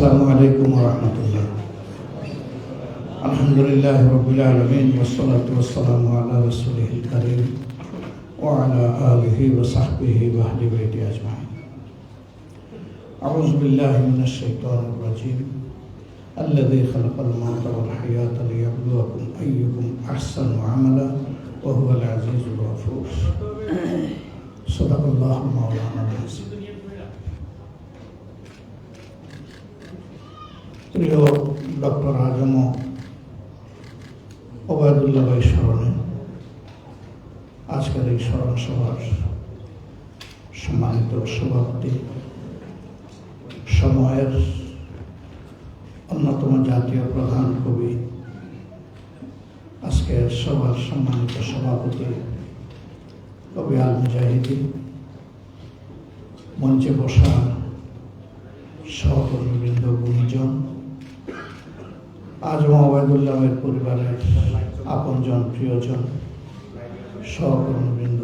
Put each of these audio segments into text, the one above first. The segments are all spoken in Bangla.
السلام عليكم ورحمة الله. الحمد لله رب العالمين والصلاة والسلام على رسوله الكريم وعلى آله وصحبه وأهل بيته أجمعين. أعوذ بالله من الشيطان الرجيم الذي خلق الموت والحياة ليبلوكم أيكم أحسن عملا وهو العزيز الغفور. صدق الله مولانا العظيم. প্রিয় ডক্টর আজম ওবায়দুল্লাহ ভাই স্মরণে আজকের এই স্মরণ সভার সম্মানিত সভাপতি, সময়ের অন্যতম জাতীয় প্রধান কবি আজকের সভার সম্মানিত সভাপতি কবি আল মুজাহিদি, মঞ্চে বসা সহকর্মীবৃন্দ গুণীজন আজম ওবায়দুল্লাহের পরিবারের আপনজন, প্রিয়জন, সহকর্মীবৃন্দ,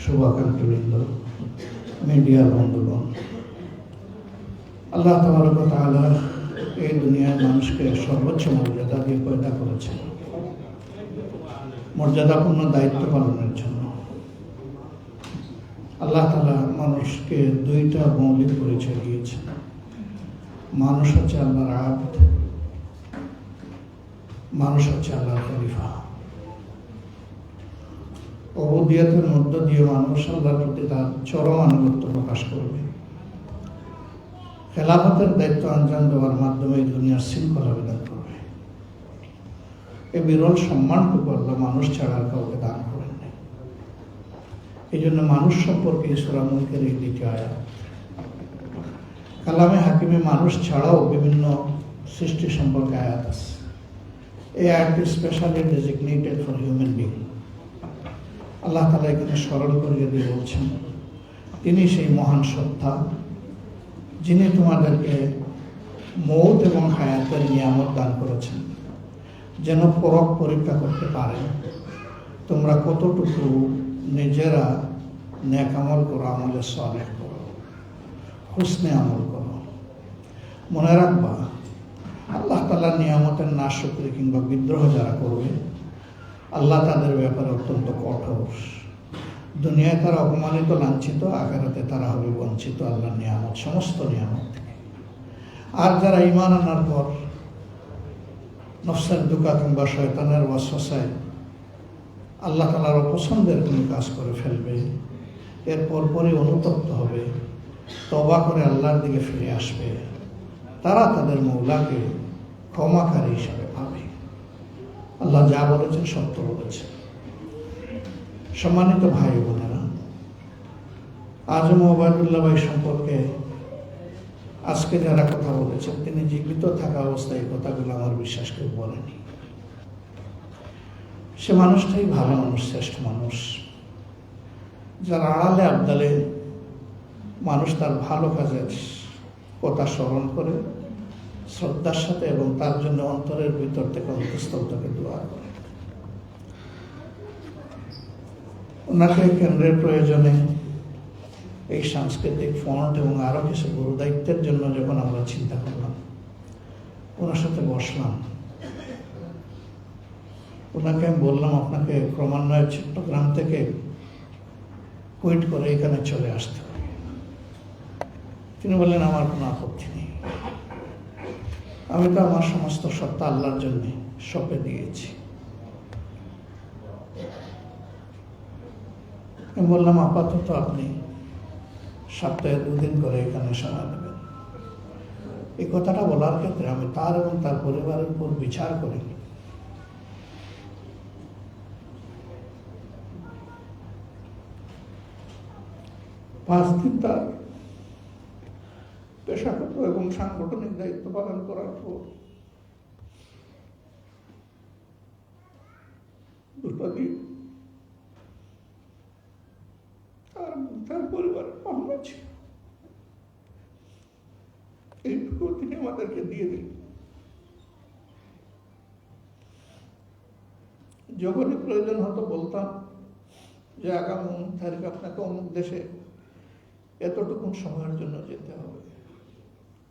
শুভাকাঙ্ক্ষীবৃন্দ মিডিয়ার বন্ধুগণ, আল্লাহ তাবারক তাআলা এই দুনিয়ার মানুষকে সর্বোচ্চ মর্যাদা দিয়ে পয়দা করেছেন। মর্যাদাপূর্ণ দায়িত্ব পালনের জন্য। আল্লাহ তালা মানুষকে দুইটা মৌলিক পরিচয় দিয়েছে মানুষ হচ্ছে আল্লাহর আব্দ। মানুষ হচ্ছে আল্লাহর খলিফা। অবদিয়তের মধ্য দিয়ে মানুষ আল্লাহর প্রতি তার চরম আনুগত্য প্রকাশ করবে। খেলাফতের দায়িত্ব আঞ্জাম দেওয়ার মাধ্যমে দুনিয়ার শৃঙ্খলা বিধান করবে। এই বিরল সম্মানটুকু আল্লাহ মানুষ ছাড়া আর কাউকে দান করেন নাই। এই জন্য মানুষ সম্পর্কে ঈশ্বরা মুলকের এই দ্বিতীয় আয়াত। কালামে হাকিমে মানুষ ছাড়াও বিভিন্ন সৃষ্টি সম্পর্কে আয়াত আছে। এই specially designated for human being Allah তালা এখানে স্মরণ করিয়ে দিয়ে বলছেন, তিনি সেই মহান সত্তা, যিনি তোমাদেরকে মৌত এবং হায়াতের নিয়ামত দান করেছেন, যেন পরক পরীক্ষা করতে পারে তোমরা কতটুকু নিজেরা ন্যাক আমল করো, আমলে সলেহ করো, হুসনে আমল করো। মনে রাখবা আল্লাহ তালার নিয়ামতের না শুক্রি কিংবা বিদ্রোহ যারা করবে, আল্লাহ তাদের ব্যাপারে অত্যন্ত কঠোর। দুনিয়ায় তারা অপমানিত, লাঞ্ছিত আগারাতে তারা হবে বঞ্চিত, আল্লাহর নিয়ামত, সমস্ত নিয়ামত থেকে। আর যারা ইমান আনার পর নফসের দুকা কিংবা শয়তানের ওয়াসওয়াসায় আল্লাহ তালার অপছন্দের কোনো কাজ করে ফেলবে, এর পরপরই অনুতপ্ত হবে তবা করে আল্লাহর দিকে ফিরে আসবে, তারা তাদের মৌলাকে ক্ষমাকারী হিসাবে পাবে আল্লাহ যা বলেছেন সত্য বলেছেন সম্মানিত ভাই বোনেরা আজম ওবায়দুল্লাহ ভাই সম্পর্কে আজকে যারা কথা বলেছেন, তিনি জীবিত থাকা অবস্থায় এই কথাগুলো আমার বিশ্বাস কেউ বলেনি। সে মানুষটাই ভালো মানুষ, শ্রেষ্ঠ মানুষ। যার আড়ালে আবদালে মানুষ তার ভালো কাজের কথা স্মরণ করে শ্রদ্ধার সাথে এবং তার জন্য অন্তরের ভিতর থেকে অন্তঃস্থল দোয়া করে। ওনাকে কেন্দ্রের প্রয়োজনে এই সাংস্কৃতিক ফন্ড এবং আরও কিছু গুরু দায়িত্বের জন্য যখন আমরা চিন্তা করলাম, ওনার সাথে বসলাম। ওনাকে আমি বললাম, আপনাকে ক্রমান্বয়ে চট্টগ্রাম থেকে কুইট করে এখানে চলে আসতে হবে। তিনি বললেন, আমার কোনো আপত্তি নেই। আমি তো আমার সমস্ত সত্তা আল্লাহর জন্য সপে দিয়েছি। আমি বললাম, আপাতত আপনি সপ্তাহে দুদিন করে এখানে সময় দেবেন। এই কথাটা বলার ক্ষেত্রে আমি তার এবং তার পরিবারের উপর বিচার করিনি পাঁচ দিন তার পেশাগত এবং সাংগঠনিক দায়িত্ব পালন করার পর দিন তার তার ছিল। এইটুকু তিনি আমাদেরকে দিয়ে দিন যখনই প্রয়োজন হতো বলতাম যে আগামী তারিখ আপনাকে অমুক দেশে এতটুকু সময়ের জন্য যেতে হবে।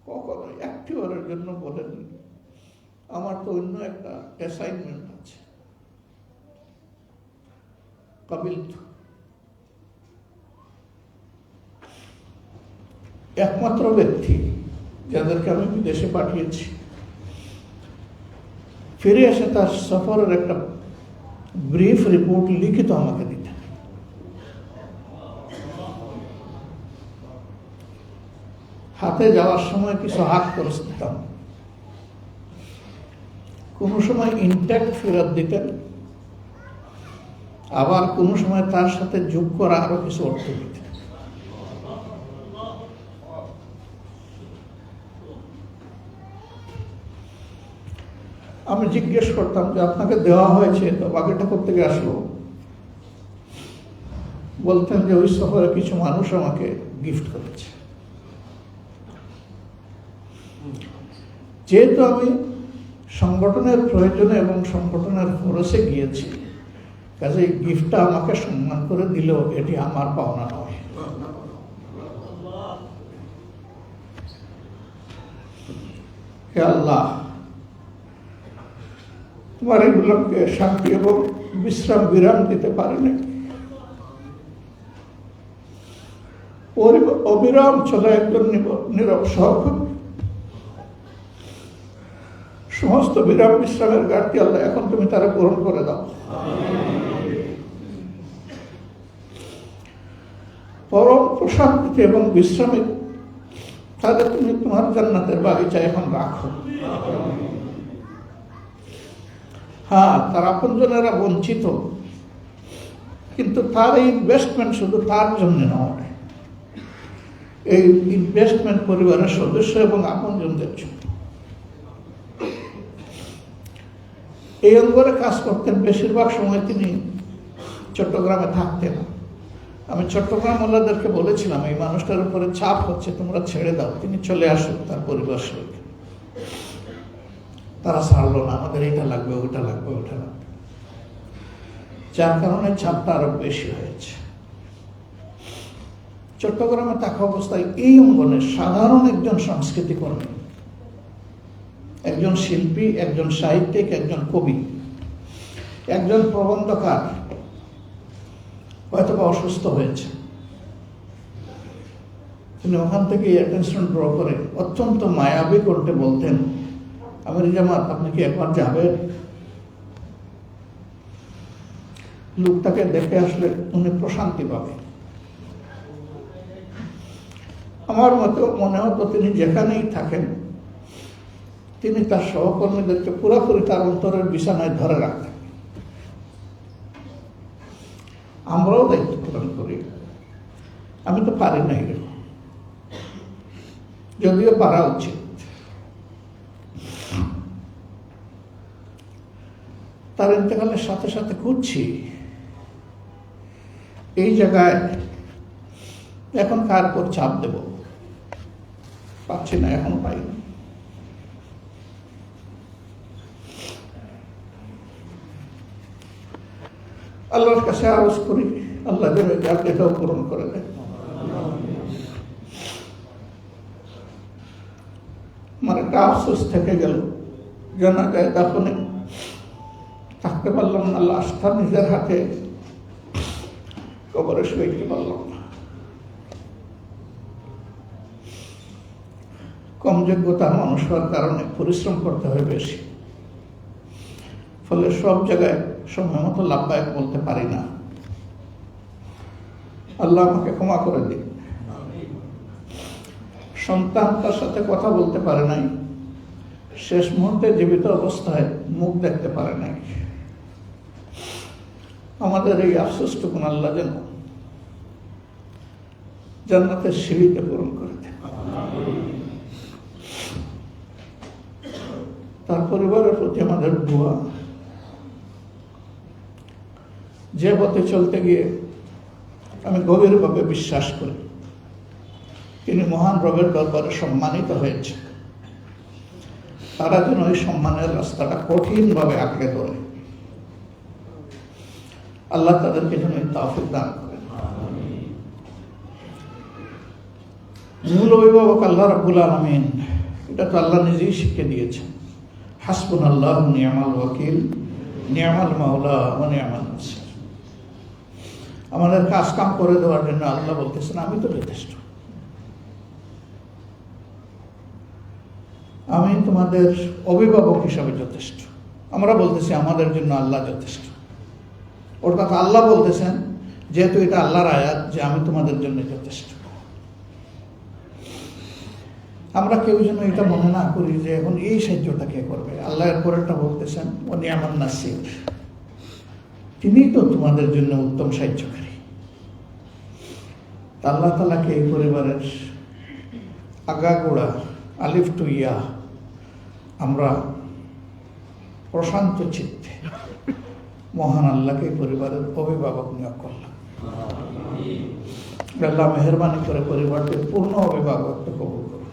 কখনো একটিবারের জন্য বলেননি। আমার তো অন্য একটা অ্যাসাইনমেন্ট আছে। কপিল একমাত্র ব্যক্তি যাদেরকে আমি বিদেশে পাঠিয়েছি। ফিরে এসে তার সফরের একটা ব্রিফ রিপোর্ট লিখিত আমাকে দিতে হাতে যাওয়ার সময় কিছু হাত খরচ দিতাম। কোনো সময় ইনট্যাক্ট ফেরত দিতেন। আবার কোনো সময় তার সাথে যোগ করা আরও কিছু অর্থ দিতেন। আমি জিজ্ঞেস করতাম যে আপনাকে দেওয়া হয়েছে তো বাকিটা করতে গিয়ে আসলো? বলতেন যে ওই সফরে কিছু মানুষ আমাকে গিফট করেছে। যেহেতু আমি সংগঠনের প্রয়োজনে এবং সংগঠনের খরচে গিয়েছি, কাজে এই গিফটটা আমাকে সম্মান করে দিলেও এটি আমার পাওনা নয়। আল্লাহ, তোমার এগুলোকে শান্তি এবং বিশ্রাম, বিরাম দিতে পরি- অবিরাম চলে একজন নীরব সহকর্মী। সমস্ত বিরাম বিশ্রামের ঘাটতি আল্লাহ, এখন তুমি তারা পূরণ করে দাও। পরম প্রশান্তিতে এবং বিশ্রামে তাদের তুমি তোমার জান্নাতের বাগিচা এখন রাখো। হ্যাঁ তার আপনজনেরা বঞ্চিত, কিন্তু তার এই ইনভেস্টমেন্ট শুধু তার জন্য নয়। এই ইনভেস্টমেন্ট পরিবারের সদস্য এবং আপনজনদের জন্য। এই অঙ্গরে কাজ করতেন বেশিরভাগ সময় তিনি চট্টগ্রামে থাকতেন। আমি চট্টগ্রাম মোল্লাদেরকে বলেছিলাম, এই মানুষটার উপরে চাপ হচ্ছে, তোমরা ছেড়ে দাও, তিনি চলে আসুন তার পরিবার সহিত। তারা ছাড়লো না, আমাদের এটা লাগবে ওটা লাগবে ওটা লাগবে। যার কারণে চাপটা আরও বেশি হয়েছে। চট্টগ্রামে থাকা অবস্থায় এই অঙ্গনের সাধারণ একজন সংস্কৃতি কর্মী একজন শিল্পী, একজন সাহিত্যিক, একজন কবি। একজন প্রবন্ধকার হয়তো বা অসুস্থ হয়েছে। তিনি ওখান থেকে অ্যাটেনশন ড্র করে অত্যন্ত মায়াবী করতে বলতেন, আমির জামাত, আপনি কি একবার যাবেন? লোকটাকে দেখে আসলে উনি প্রশান্তি পাবে। আমার মতো মনে হতো তিনি যেখানেই থাকেন তিনি তার সহকর্মীদেরকে পুরোপুরি তার অন্তরের বিছানায় ধরে রাখতেন। আমরাও দায়িত্ব পালন করি। আমি তো পারি নাই। যদিও পারা উচিত। তার ইন্তেকালের সাথে সাথে খুঁজছি। এই জায়গায় এখন কার উপর চাপ দেব? পাচ্ছি না, এখন পাই আল্লাহর কাছে আওয়াজ করি, আল্লাহ যেন যাক এটাও পূরণ করে দেয়। আমার একটা আফসোস থেকে গেল জানা যায় দাফনে। থাকতে পারলাম না, লাশটা নিজের হাতে। কবরে শুয়ে পারলাম না। কম যোগ্যতার মানুষ হওয়ার কারণে পরিশ্রম করতে হয় বেশি। ফলে সব জায়গায় সময় মতো লাভবায়ক বলতে পারি না। আল্লাহ আমাকে ক্ষমা করে দিন সন্তান তার সাথে কথা বলতে পারে নাই। শেষ মুহূর্তে জীবিত অবস্থায় মুখ দেখতে পারে নাই। আমাদের এই আফসোসটুকুন আল্লাহ যেন জান্নাতের সিঁড়িতে পূরণ করে দেন। তার পরিবারের প্রতি আমাদের দোয়া। যে পথে চলতে গিয়ে আমি গভীরভাবে বিশ্বাস করি, তিনি মহান রবের দরবারে সম্মানিত হয়েছে তারা যেন ওই সম্মানের রাস্তাটা কঠিনভাবে আঁকড়ে ধরে। আল্লাহ তাদেরকে যেন তাফিক দান মূল অভিভাবক আল্লাহ রাবুল আলমিন, এটা তো আল্লাহ নিজেই শিখে দিয়েছেন। হাসবুন আল্লাহ নিয়ামাল ওয়াকিল, নিয়ামাল মাওলা ও নিয়ামাল নাসির আমাদের কাজ কাম করে দেওয়ার জন্য আল্লাহ বলতেছেন, আমি তো যথেষ্ট। আমি তোমাদের অভিভাবক হিসাবে যথেষ্ট। আমরা বলতেছি আমাদের জন্য আল্লাহ যথেষ্ট। অর্থাৎ আল্লাহ বলতেছেন, যেহেতু এটা আল্লাহর আয়াত যে আমি তোমাদের জন্য যথেষ্ট। আমরা কেউ যেন এটা মনে না করি যে এখন এই সাহায্যটা কে করবে? আল্লাহ এর পরেরটা বলতেছেন ও নিয়ামান নাসির। তিনি তো তোমাদের জন্য উত্তম সাহায্যকারী। আল্লাহ তালাকে এই পরিবারের আগাগোড়া আলিফ টু ইয়া আমরা প্রশান্ত চিত্তে মহান আল্লাহকে পরিবারের অভিভাবক নিয়োগ করলাম। আল্লাহ মেহরবানি করে পরিবারটির পূর্ণ অভিভাবকত্ব কবুল করুন।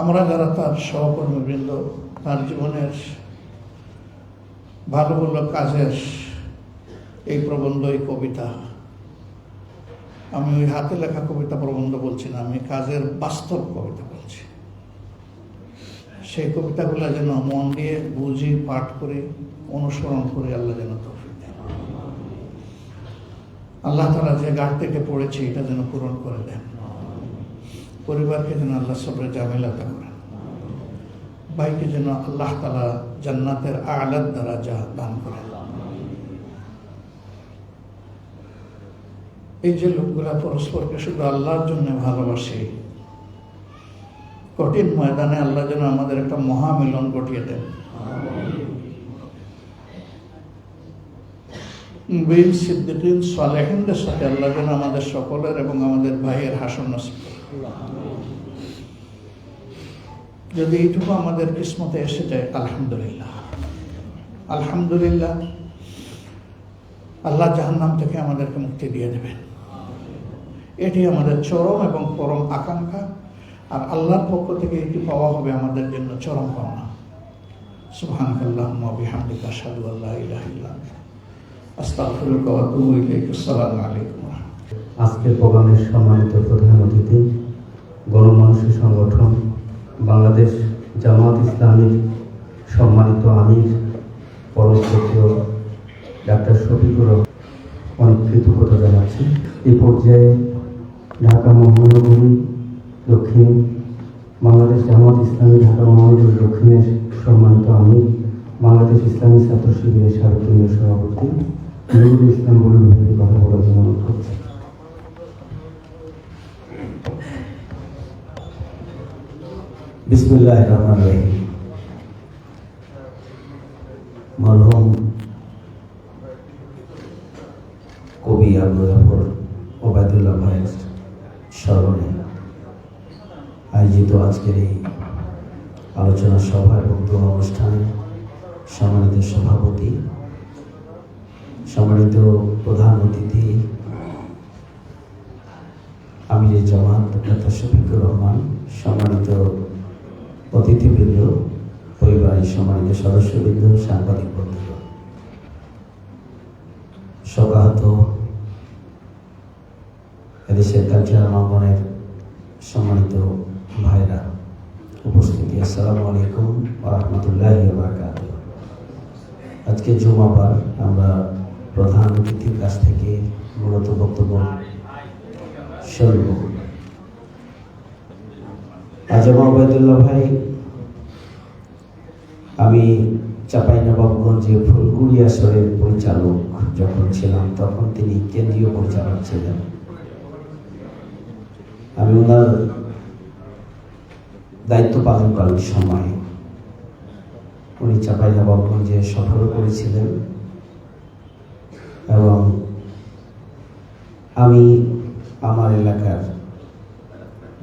আমরা যারা তার সহকর্মীবৃন্দ তার জীবনের ভালো ভালো কাজের এই প্রবন্ধ এই কবিতা। আমি ওই হাতে লেখা কবিতা প্রবন্ধ বলছি না, আমি কাজের বাস্তব কবিতা বলছি। সেই কবিতাগুলো যেন মন দিয়ে বুঝি, পাঠ করে, অনুসরণ করে আল্লাহ যেন তৌফিক দেন। আল্লাহ তারা যে থেকে পড়েছে, এটা যেন পূরণ করে দেন। পরিবারকে যেন আল্লাহ সবরে জামেলাতা করেন ভাইকে যেন আল্লাহ তালা জান্নাতের আলাদ দ্বারা যা দান করে এই যে লোকগুলা পরস্পরকে শুধু আল্লাহর জন্য ভালোবাসে, কঠিন ময়দানে আল্লাহ যেন আমাদের একটা মহামিলন ঘটিয়ে দেন বীর সিদ্দিকিন সালেহিনদের সাথে আল্লাহ যেন আমাদের সকলের এবং আমাদের ভাইয়ের হাসন নসিব। যদি এইটুকু আমাদের কিসমতে এসে যায়, আলহামদুলিল্লাহ। আলহামদুলিল্লাহ, আল্লাহ জাহান্নাম থেকে আমাদেরকে মুক্তি দিয়ে দেবেন। এটি আমাদের চরম এবং পরম আকাঙ্ক্ষা, আর আল্লাহর পক্ষ থেকে এটি পাওয়া হবে আমাদের জন্য চরম পাওনা। আজকের প্রোগ্রামের সম্মানিত প্রধান অতিথি, গণমানুষী সংগঠন বাংলাদেশ জামাত ইসলামীর সম্মানিত আমির পরম শ্রদ্ধেয় ডাক্তার শফিকুর অনেক কৃতজ্ঞতা জানাচ্ছি। এই পর্যায়ে ঢাকা মহানগরী দক্ষিণ, বাংলাদেশ জামাত ইসলামী ঢাকা মহানগরী দক্ষিণের সম্মানিত আমির, বাংলাদেশ ইসলামী ছাত্র শিবিরের কেন্দ্রীয় সভাপতি নুরুল ইসলাম বলে কথা বলার জন্য অনুরোধ করছি। বিসমুল্লাহ রহমান রহিম। মরহুম কবি আবু জাফর ওবায়দুল্লাহ ভাইয়ের স্মরণে আয়োজিত আজকের এই আলোচনা সভা এবং দোয়া অনুষ্ঠানে সম্মানিত সভাপতি, সম্মানিত প্রধান অতিথি আমিরের জামাত ডাক্তার শফিকুর রহমান, সম্মানিত অতিথিবৃন্দ, পরিবারের সম্মানিত সদস্যবৃন্দ, সাংবাদিক বন্ধুগণ। শোকাহত এদেশের কালচারাল অঙ্গনের সম্মানিত ভাইরা উপস্থিতি। আসসালামু আলাইকুম রহমতুল্লাহ বারকাত আজকে জুমাবার, আমরা প্রধান অতিথির কাছ থেকে মূলত বক্তব্য শুনব। আজম আবায়দুল্লাহ ভাই, আমি চাঁপাইনবাবগঞ্জে ফুলকুড়ি আসরের পরিচালক যখন ছিলাম, তখন তিনি কেন্দ্রীয় পরিচালক ছিলেন। আমি ওনার দায়িত্ব পালনকালীন সময় উনি চাঁপাইনবাবগঞ্জে সফর করেছিলেন এবং আমি আমার এলাকার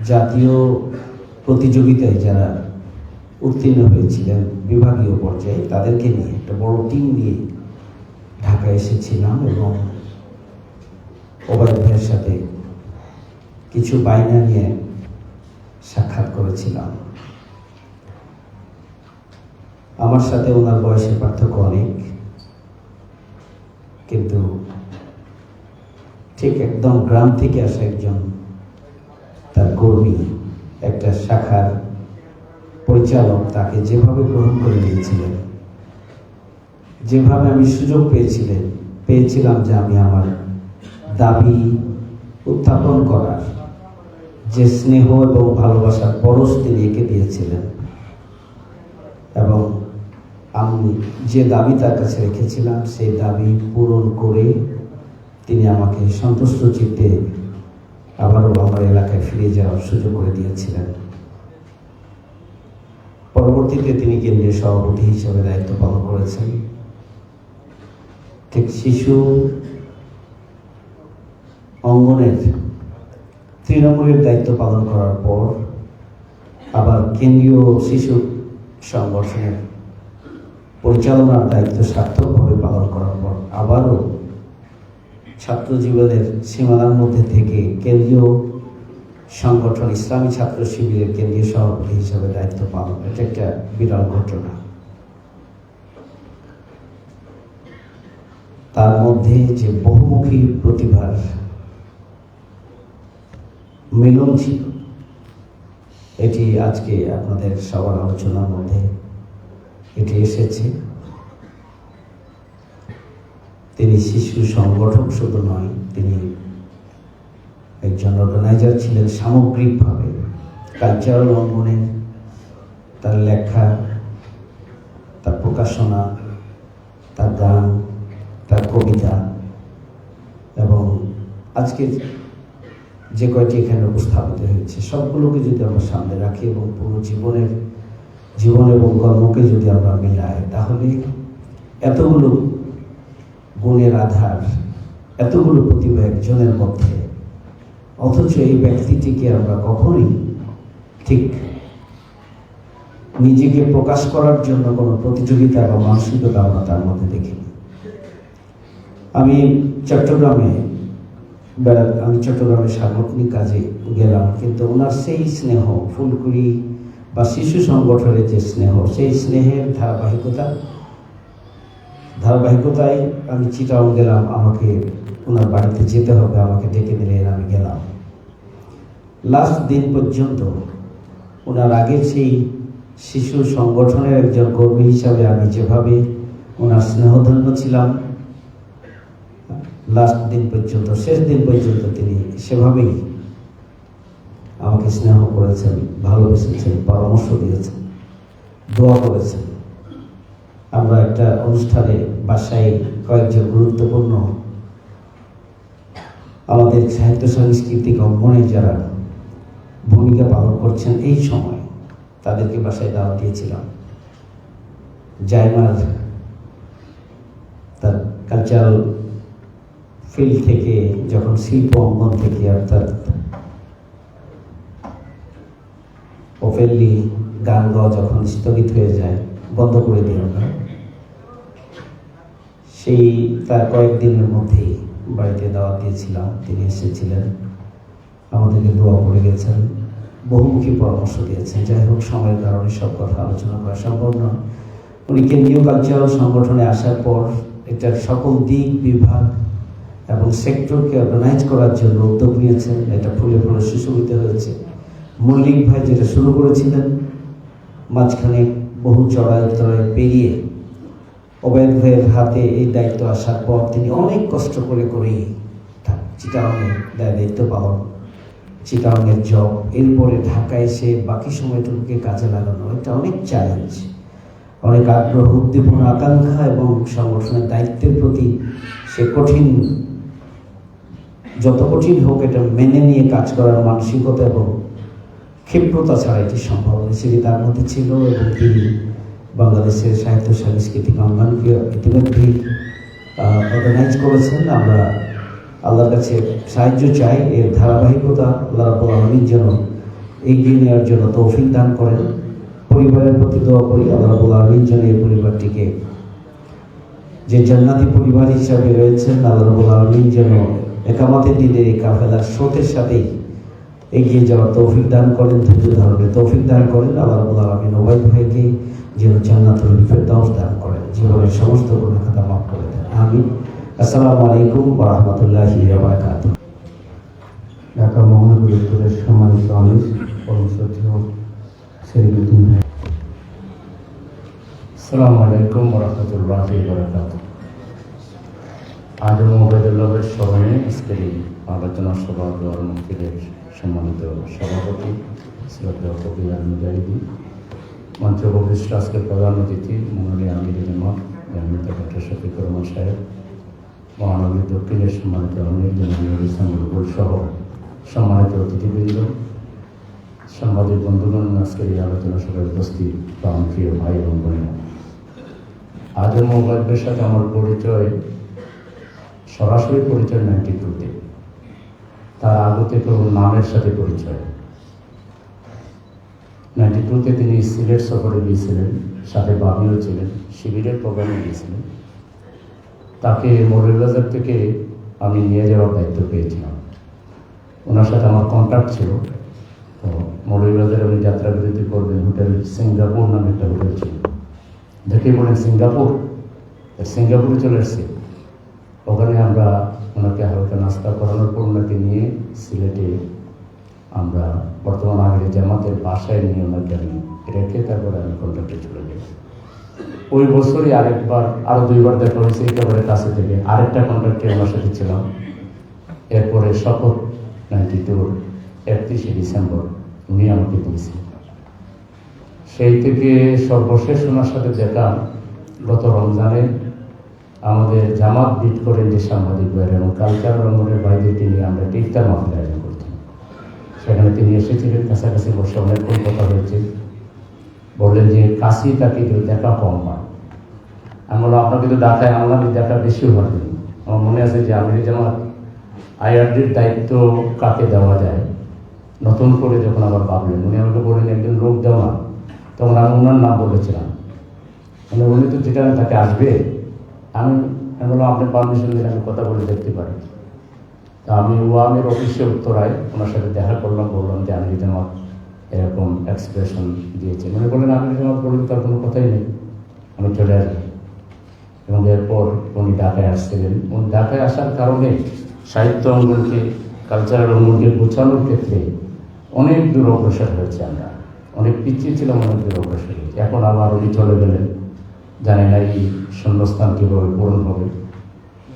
জাতীয় প্রতিযোগিতায় যারা উত্তীর্ণ হয়েছিলেন, বিভাগীয় পর্যায়ে, তাদেরকে নিয়ে একটা বড় টিম নিয়ে ঢাকা এসেছিলাম এবং ওবায়দ সাথে কিছু বায়না নিয়ে সাক্ষাৎ করেছিলাম। আমার সাথে ওনার বয়সের পার্থক্য অনেক, কিন্তু ঠিক একদম গ্রাম থেকে আসা একজন তার কর্মী একটা শাখার পরিচালক তাকে যেভাবে গ্রহণ করে নিয়েছিলেন, যেভাবে আমি সুযোগ পেয়েছিলেন, পেয়েছিলাম যে আমি আমার দাবি উত্থাপন করার যে স্নেহ এবং ভালোবাসার পরশ তিনি এঁকে দিয়েছিলেন। এবং আমি যে দাবি তার কাছে রেখেছিলাম, সেই দাবি পূরণ করে তিনি আমাকে সন্তুষ্ট চিত্তে আবারও আমার এলাকায় ফিরে যাওয়ার সুযোগ করে দিয়েছিলেন। পরবর্তীতে তিনি কেন্দ্রীয় সভাপতি হিসেবে দায়িত্ব পালন করেছেন। ঠিক শিশু অঙ্গনের তৃণমূলের দায়িত্ব পালন করার পর আবার কেন্দ্রীয় শিশু সংগঠনের পরিচালনার দায়িত্ব সার্থকভাবে পালন করার পর আবারও ছাত্র জীবনের সীমানার মধ্যে থেকে কেন্দ্রীয় সংগঠন, ইসলামী ছাত্র শিবিরের কেন্দ্রীয় সভাপতি হিসেবে দায়িত্ব পালন এটা একটা বিরল ঘটনা। তার মধ্যে যে বহুমুখী প্রতিভার মিলন ছিল, এটি আজকে আপনাদের সবার আলোচনার মধ্যে এটি এসেছে। তিনি শিশু সংগঠক শুধু নয়, তিনি একজন অর্গানাইজার ছিলেন সামগ্রিকভাবে। কালচারাল অঙ্গনের তার লেখা, তার প্রকাশনা, তার গান, তার কবিতা এবং আজকে যে কয়টি এখানে উপস্থাপিত হয়েছে, সবগুলোকে যদি আমরা সামনে রাখি এবং পুরো জীবনের, জীবন এবং কর্মকে যদি আমরা মিলাই তাহলে এতগুলো গুণের আধার এতগুলো প্রতিভা একজনের মধ্যে। অথচ এই ব্যক্তিটিকে আমরা কখনোই ঠিক নিজেকে প্রকাশ করার জন্য কোনো প্রতিযোগিতা বা মানসিকতা আমরা তার মধ্যে দেখিনি। আমি চট্টগ্রামে বেড়া আমি চট্টগ্রামে সাংগঠনিক কাজে গেলাম, কিন্তু ওনার সেই স্নেহ, ফুলকুড়ি বা শিশু সংগঠনের যে স্নেহ, সেই স্নেহের ধারাবাহিকতা ধারাবাহিকতায় আমি চিটাং গেলাম, আমাকে ওনার বাড়িতে যেতে হবে, আমাকে ডেকে দিলেন আমি গেলাম। লাস্ট দিন পর্যন্ত ওনার আগের সেই শিশু সংগঠনের একজন কর্মী হিসাবে আমি যেভাবে ওনার স্নেহধন্য ছিলাম, লাস্ট দিন পর্যন্ত, শেষ দিন পর্যন্ত তিনি সেভাবেই আমাকে স্নেহ করেছেন, ভালোবেসেছেন, পরামর্শ দিয়েছেন, দোয়া করেছেন। আমরা একটা অনুষ্ঠানে বাসায় কয়েকজন গুরুত্বপূর্ণ আমাদের সাহিত্য, সাংস্কৃতিক অঙ্গনে যারা ভূমিকা পালন করছেন এই সময় তাদেরকে বাসায় দাওয়াত দিয়েছিলাম। জায়মার তার কালচারাল ফিল্ড থেকে, যখন শিল্প অঙ্গন থেকে, অর্থাৎ ওপেনলি গান গাওয়া যখন স্থগিত হয়ে যায়, বন্ধ করে দিই আমরা। সেই তার কয়েকদিনের মধ্যেই বাড়িতে দাওয়াত দিয়েছিলাম। তিনি এসেছিলেন। আমাদেরকে দোয়া করে গেছেন। বহুমুখী পরামর্শ দিয়েছেন। যাই হোক, সময়ের কারণে সব কথা আলোচনা করা সম্ভব নয়। উনি কেন্দ্রীয় কালচারাল সংগঠনে আসার পর এটার সকল দিক, বিভাগ এবং সেক্টরকে অর্গানাইজ করার জন্য উদ্যোগ নিয়েছেন। এটা ফুলে ফুলে সুশোভিত হয়েছে। মল্লিক ভাই যেটা শুরু করেছিলেন, মাঝখানে বহু চড়াই উত্তরায় পেরিয়ে অবৈধ ভাইয়ের হাতে এই দায়িত্ব আসার পর তিনি অনেক কষ্ট করে করেই চিটাংয়ের দায়িত্ব পালন। চিটাংয়ের জব। এরপরে ঢাকায় এসে বাকি সময়টুকুকে কাজে লাগানো এটা অনেক চ্যালেঞ্জ অনেক আগ্রহ, উদ্দীপনা, আকাঙ্ক্ষা এবং সংগঠনের দায়িত্বের প্রতি সে কঠিন, যত কঠিন হোক এটা মেনে নিয়ে কাজ করার মানসিকতা এবং ক্ষিপ্রতা ছাড়া এটি সম্ভব সেটি তার মধ্যে ছিল এবং তিনি বাংলাদেশের সাহিত্য সাংস্কৃতিক অঙ্গনকে ইতিমধ্যেই অর্গানাইজ করেছেন। আমরা আল্লাহর কাছে সাহায্য চাই। এর ধারাবাহিকতা আল্লাহ রাবুল আলমীর যেন এগিয়ে নেওয়ার জন্য তৌফিক দান করেন। পরিবারের প্রতি দোয়া করি। আল্লাহ রাবুল আলমীর যেন এই পরিবারটিকে যে জান্নাতি পরিবার হিসাবে রয়েছেন, আল্লাহ রাবুল আলমীর যেন একামাতের দিনের এই কাফেলার স্রোতের সাথেই এগিয়ে যাওয়ার তৌফিক দান করেন। ধৈর্য ধারণের তৌফিক দান করেন। আল্লাহ রাবুল আলমিন ওবাই ভাইকে যেন জান্নাতুল ফেরদাউস দান করেন, জীবনের সমস্ত গুণাখাতা মাফ করে দেন। আমি আসসালামু আলাইকুম রহমতুল্লাহি বারাকাতুহ। ঢাকা মহানগর উত্তরের সম্মানিত আমির কর্মসূচি সেলিমুদ্দিন ভাই। আসসালামু আলাইকুম রহমতুল্লাহ বরকাত আজম ওবায়দুল্লাহের স্মরণে আজকের আলোচনা সভা দোয়ার মুক্তিদের সম্মানিত সভাপতি, শ্রদ্ধেয় কবির মুজাহিদি মঞ্চ উপবিষ্ট আজকের প্রধান অতিথি মনোনী আমির জামাত জামিতা ডক্টর সাহেব, মহানগরী দক্ষিণের সম্মানিত আমির রুবুল সহ সম্মানিত অতিথিবৃন্দ, সাংবাদিক বন্ধুগণ, আজকের এই আলোচনা সভায় উপস্থিত বা প্রিয় ভাই এবং বোনেরা। আজও মোবাইলের সাথে আমার পরিচয়, সরাসরি পরিচয় নাইনটি টুতে তার আগে থেকে নামের সাথে পরিচয়। নাইনটি টুতে তিনি সিলেট সফরে গিয়েছিলেন, সাথে বাবিও ছিলেন, শিবিরের প্রোগ্রামে গিয়েছিলেন। তাকে মৌলভীবাজার থেকে আমি নিয়ে যাওয়ার দায়িত্ব পেয়েছিলাম। ওনার সাথে আমার কন্ট্যাক্ট ছিল। তো মৌলভীবাজারে উনি যাত্রা বিরতি করবেন, হোটেল সিঙ্গাপুর নামে একটা হোটেল ছিল। দেখে বলেন সিঙ্গাপুর সিঙ্গাপুরে চলে এসেছি। ওখানে আমরা ওনাকে হালকা নাস্তা করানোর পর ওনাকে নিয়ে সিলেটে আমরা বর্তমান আগের জামাতের বাসায় নিয়ে ওনাকে আমি রেখে তারপরে আমি কন্ট্রাক্টে চলে যাই ওই বছরই আরেকবার আরও দুইবার দেখা হয়েছে, একেবারে কাছে থেকে আরেকটা কন্ট্রাক্টে আমার সাথে ছিলাম। এরপরে শপথ নাইনটি টুর একত্রিশে ডিসেম্বর উনি আমাকে দিয়েছেন সেই থেকে সর্বশেষ ওনার সাথে দেখা গত রমজানে আমাদের জামাত বিট করেন যে সাংবাদিক ভাইয়ের এবং কালচার রঙ্গনের বাইরে তিনি আমরা ইফতার মাহফিল আয়োজন সেখানে তিনি এসেছিলেন, কাছাকাছি বসে অনেকক্ষণ কথা হয়েছে। বললেন যে, কাশি তাকে কেউ দেখা কম হয় আমি বললাম আপনাকে তো ডাকায় আনলাম দেখা বেশি হবে আমার মনে আছে যে আমির জামাত আইআরডির দায়িত্ব কাকে দেওয়া যায়? নতুন করে যখন আবার ভাবলেন, উনি আমাকে বললেন, একজন লোক দেওয়া তখন আমি ওনার নাম বলেছিলাম। মানে উনি তো যেটা তাকে আসবে, আমি আমি বললাম আপনি পারমিশন দিলে আমি কথা বলে দেখতে পারি। তা আমি ওয়ামের অফিসে উত্তরায় ওনার সাথে দেখা করলাম, বললাম যে আমি জামাত এরকম এক্সপ্রেশন দিয়েছি উনি বললেন আমি জামাত বললেন, তার কোনো কথাই নেই। আমি চলে আসব। এবং এরপর উনি ঢাকায় আসছিলেন। উনি ঢাকায় আসার কারণে সাহিত্য অঙ্গনকে কালচারাল অঙ্গনকে গোছানোর ক্ষেত্রে অনেক দূর অগ্রসর হয়েছে আমরা। অনেক পিছিয়ে ছিলাম, অনেক দূর অগ্রসর হয়েছে। এখন আবার উনি চলে গেলেন। জানি না এই শূন্যস্থান কীভাবে পূরণ হবে।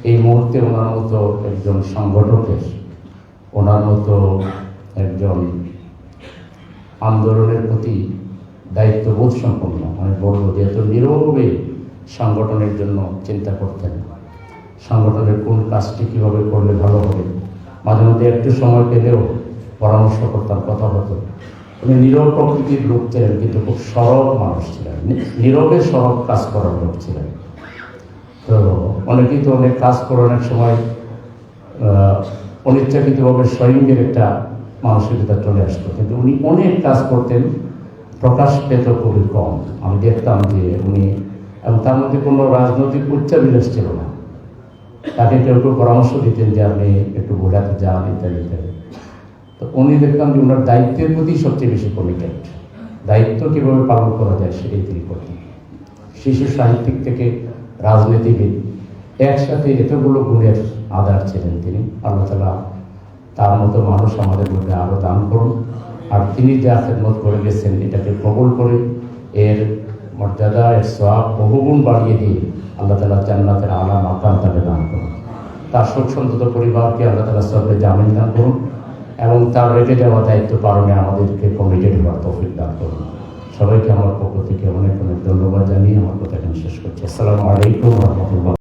এই মুহূর্তে ওনার মতো একজন সংগঠকের, ওনার মতো একজন আন্দোলনের প্রতি দায়িত্ববোধ সম্পন্ন, আমি বলব যে এত নীরবে সংগঠনের জন্য চিন্তা করতেন সংগঠনের কোন কাজটি কীভাবে করলে ভালো হবে? মাঝে মধ্যে একটু সময় পেলেও পরামর্শ করতাম, কথা হতো। উনি নীরব প্রকৃতির লোক ছিলেন, কিন্তু খুব সরব মানুষ ছিলেন। নীরবে সরব কাজ করার লোক ছিলেন। তো অনেকেই তো অনেক কাজ করে, অনেক সময় অনিচ্ছাকৃতভাবে স্বয়ংের একটা মানসিকতা চলে আসতো। কিন্তু উনি অনেক কাজ করতেন, প্রকাশ পেত খুবই কম। আমি দেখতাম যে উনি, এবং তার মধ্যে কোনো রাজনৈতিক উচ্চাবিলাস ছিল না। তাকে কেউ কেউ পরামর্শ দিতেন যে আপনি একটু বোঝাতে যান, ইত্যাদি ইত্যাদি। তো উনি দেখতাম যে ওনার দায়িত্বের প্রতি সবচেয়ে বেশি কমিটেড দায়িত্ব কীভাবে পালন করা যায় সেটাই তিনি করতেন। শিশু সাহিত্যিক থেকে রাজনীতিবিদ। একসাথে এতগুলো গুণের আধার ছিলেন তিনি। আল্লাহ তালা তার মতো মানুষ আমাদের মধ্যে আরও দান করুন। আর তিনি যা খেদমত করে গেছেন, এটাকে কবল করে এর মর্যাদা, এর সব বহুগুণ বাড়িয়ে দিয়ে আল্লাহ তালা জান্নাতের আলা মাকাম তাকে দান করুন। তার শোক সন্তত পরিবারকে আল্লাহ তালা সবে জামিন দান করুন এবং তার রেখে যাওয়া দায়িত্ব পালনে আমাদেরকে কমিটেড হওয়ার তৌফিক দান করুন। সবাইকে আমার পক্ষ থেকে অনেক অনেক ধন্যবাদ জানিয়ে আমার কথা এখানে শেষ করছি। আসসালামু আলাইকুম রহমতুল্লাহ।